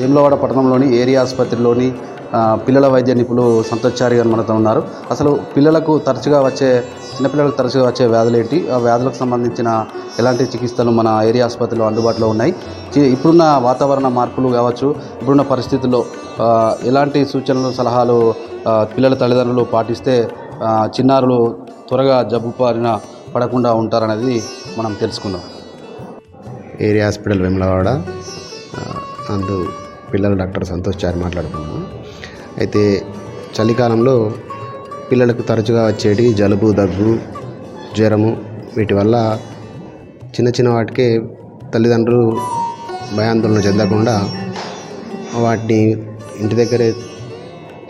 వేములవాడ పట్టణంలోని ఏరియా ఆసుపత్రిలోని పిల్లల వైద్య నిపుణులు సంతోషారి గారు మనతో ఉన్నారు. అసలు పిల్లలకు తరచుగా వచ్చే చిన్నపిల్లలకు తరచుగా వచ్చే వ్యాధులు ఏంటి ఆ వ్యాధులకు సంబంధించిన ఎలాంటి చికిత్సలు మన ఏరియా ఆసుపత్రిలో అందుబాటులో ఉన్నాయి? ఇప్పుడున్న వాతావరణ మార్పులు కావచ్చు ఇప్పుడున్న పరిస్థితుల్లో ఎలాంటి సూచనలు సలహాలు పిల్లల తల్లిదండ్రులు పాటిస్తే చిన్నారులు త్వరగా జబ్బు పారిన పడకుండా ఉంటారనేది మనం తెలుసుకుందాం. ఏరియా హాస్పిటల్ వెమ్లవాడ అందు పిల్లల డాక్టర్ సంతోష్ చారి మాట్లాడుతున్నాను అయితే చలికాలంలో పిల్లలకు తరచుగా వచ్చేటి జలుబు దగ్గు జ్వరము వీటి వల్ల చిన్న చిన్న వాటికే తల్లిదండ్రులు భయాందోళన చెందకుండా వాటిని ఇంటి దగ్గరే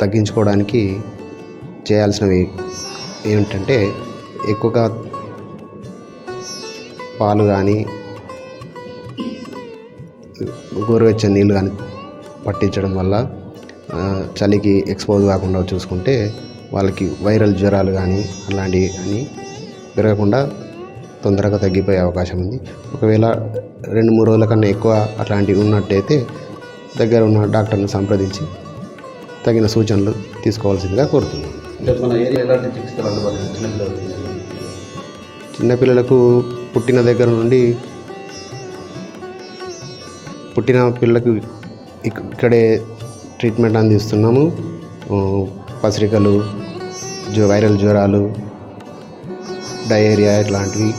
తగ్గించుకోవడానికి చేయాల్సినవి ఏమిటంటే ఎక్కువగా పాలు కానీ గోరువెచ్చని నీళ్ళు కానీ పట్టించడం వల్ల చలికి ఎక్స్పోజ్ కాకుండా చూసుకుంటే వాళ్ళకి వైరల్ జ్వరాలు కానీ అలాంటివి కానీ పెరగకుండా తొందరగా తగ్గిపోయే అవకాశం ఉంది. ఒకవేళ రెండు మూడు రోజుల కన్నా ఎక్కువ అట్లాంటివి ఉన్నట్టయితే దగ్గర ఉన్న డాక్టర్ని సంప్రదించి తగిన సూచనలు తీసుకోవాల్సిందిగా కోరుతున్నాను. చిన్నపిల్లలకి? పుట్టిన దగ్గర నుండి పుట్టిన పిల్లలకు ఇక్కడే ట్రీట్మెంట్ అందిస్తున్నాము పసిరికలు జ్వ వైరల్ జ్వరాలు డయేరియా ఇట్లాంటివి.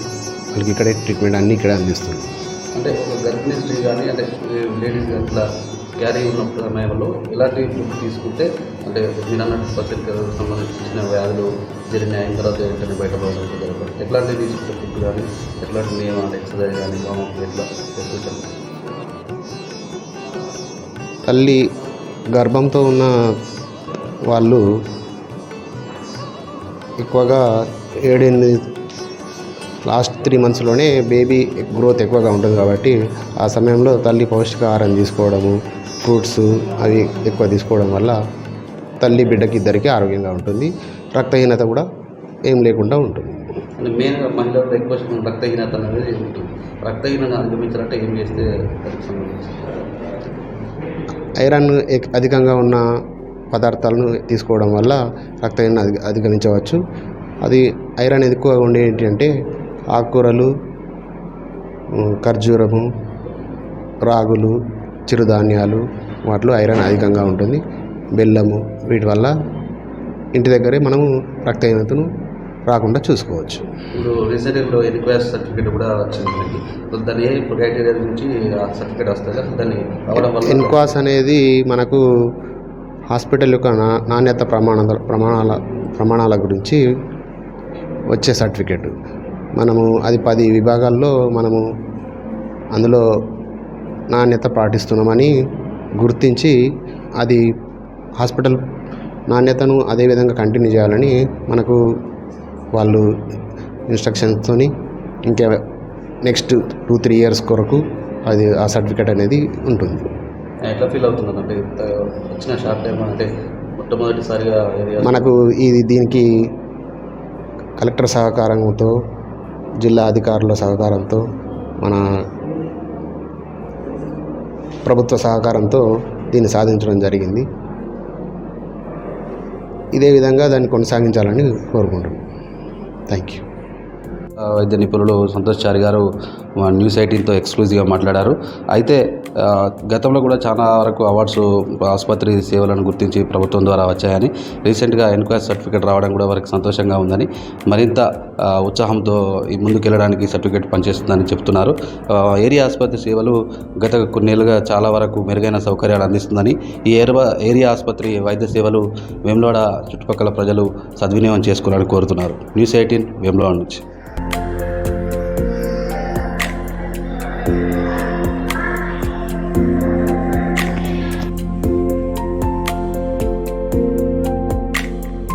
వాళ్ళకి ఇక్కడే ట్రీట్మెంట్ అన్నీ ఇక్కడే అందిస్తున్నాం. అంటే గర్భిణీ స్త్రీ కానీ అంటే లేడీస్ అట్లా క్యారీ ఉన్న సమయంలో ఇలాంటి ఫుడ్ తీసుకుంటే అంటే మీరు అన్నట్టు పత్రికలకు సంబంధించిన వ్యాధులు జరిగిన అయిన తర్వాత వెంటనే బయటపడడం ఎట్లాంటివి తీసుకుంటే ఫుడ్ కానీ ఎట్లాంటి నియమాలు ఎక్సర్సైజ్ కానీ వామప్ ఎట్లా? తల్లి గర్భంతో ఉన్న వాళ్ళు ఎక్కువగా ఏడెనిమిది లాస్ట్ త్రీ మంత్స్లోనే బేబీ గ్రోత్ ఎక్కువగా ఉంటుంది కాబట్టి ఆ సమయంలో తల్లి పౌష్టికాహారం తీసుకోవడము ఫ్రూట్స్ అవి ఎక్కువ తీసుకోవడం వల్ల తల్లి బిడ్డకి ఇద్దరికి ఆరోగ్యంగా ఉంటుంది. రక్తహీనత కూడా ఏం లేకుండా ఉంటుంది. మెయిన్గా మహిళలకు ఎక్కువ శాతం రక్తహీనత అనేది ఉంటుంది. రక్తహీనత అధిగమించాలంటే ఏం చేస్తే ఐరన్ అధికంగా ఉన్న పదార్థాలను తీసుకోవడం వల్ల రక్తహీన అధి అధిగమించవచ్చు. అది ఐరన్ ఎక్కువగా ఉండే ఏంటంటే ఆకుకూరలు ఖర్జూరము రాగులు చిరుధాన్యాలు వాటిలో ఐరన్ అధికంగా ఉంటుంది. బెల్లము వీటి వల్ల ఇంటి దగ్గరే మనము రక్తహీనతను రాకుండా చూసుకోవచ్చు. ఇప్పుడు ఇప్పుడు ఎన్క్వైరీ సర్టిఫికేట్ కూడా వచ్చింది మనకి. దాని ఏ క్రైటీరియా నుంచి సర్టిఫికేట్ వస్తుంది దాన్ని రావడం వల్ల ఎన్క్వాస్ అనేది మనకు హాస్పిటల్ యొక్క నా నాణ్యత ప్రమాణ ప్రమాణాల ప్రమాణాల గురించి వచ్చే సర్టిఫికెట్ మనము అది పది విభాగాల్లో మనము అందులో నాణ్యత పాటిస్తున్నామని గుర్తించి అది హాస్పిటల్ నాణ్యతను అదే విధంగా కంటిన్యూ చేయాలని మనకు వాళ్ళు ఇన్స్ట్రక్షన్స్తో ఇంకా నెక్స్ట్ టూ త్రీ ఇయర్స్ కొరకు అది ఆ సర్టిఫికెట్ అనేది ఉంటుంది. ఎట్లా ఫీల్ అవుతుంది? అంటే వచ్చిన షార్ట్ టైం అంటే మొట్టమొదటిసారిగా మనకు ఇది దీనికి కలెక్టర్ సహకారంతో జిల్లా అధికారుల సహకారంతో మన ప్రభుత్వ సహకారంతో దీన్ని సాధించడం జరిగింది. ఇదే విధంగా దాన్ని కొనసాగించాలని కోరుకుంటున్నాను Thank you. వైద్య నిపుణులు సంతోష్ చారి గారు న్యూస్ ఎయిటీన్తో ఎక్స్క్లూజివ్గా మాట్లాడారు. అయితే గతంలో కూడా చాలా వరకు అవార్డ్స్ ఆసుపత్రి సేవలను గుర్తించి ప్రభుత్వం ద్వారా వచ్చాయని రీసెంట్గా ఎన్క్వైరీ సర్టిఫికేట్ రావడం కూడా వారికి సంతోషంగా ఉందని మరింత ఉత్సాహంతో ఈ ముందుకెళ్ళడానికి సర్టిఫికేట్ పనిచేస్తుందని చెప్తున్నారు. ఏరియా ఆసుపత్రి సేవలు గత కొన్నేళ్ళుగా చాలా వరకు మెరుగైన సౌకర్యాలు అందిస్తుందని ఈ ఏరియా ఏరియా ఆసుపత్రి వైద్య సేవలు వేములవాడ చుట్టుపక్కల ప్రజలు సద్వినియోగం చేసుకోవాలని కోరుతున్నారు. న్యూస్ ఎయిటీన్ వేములవాడ నుంచి.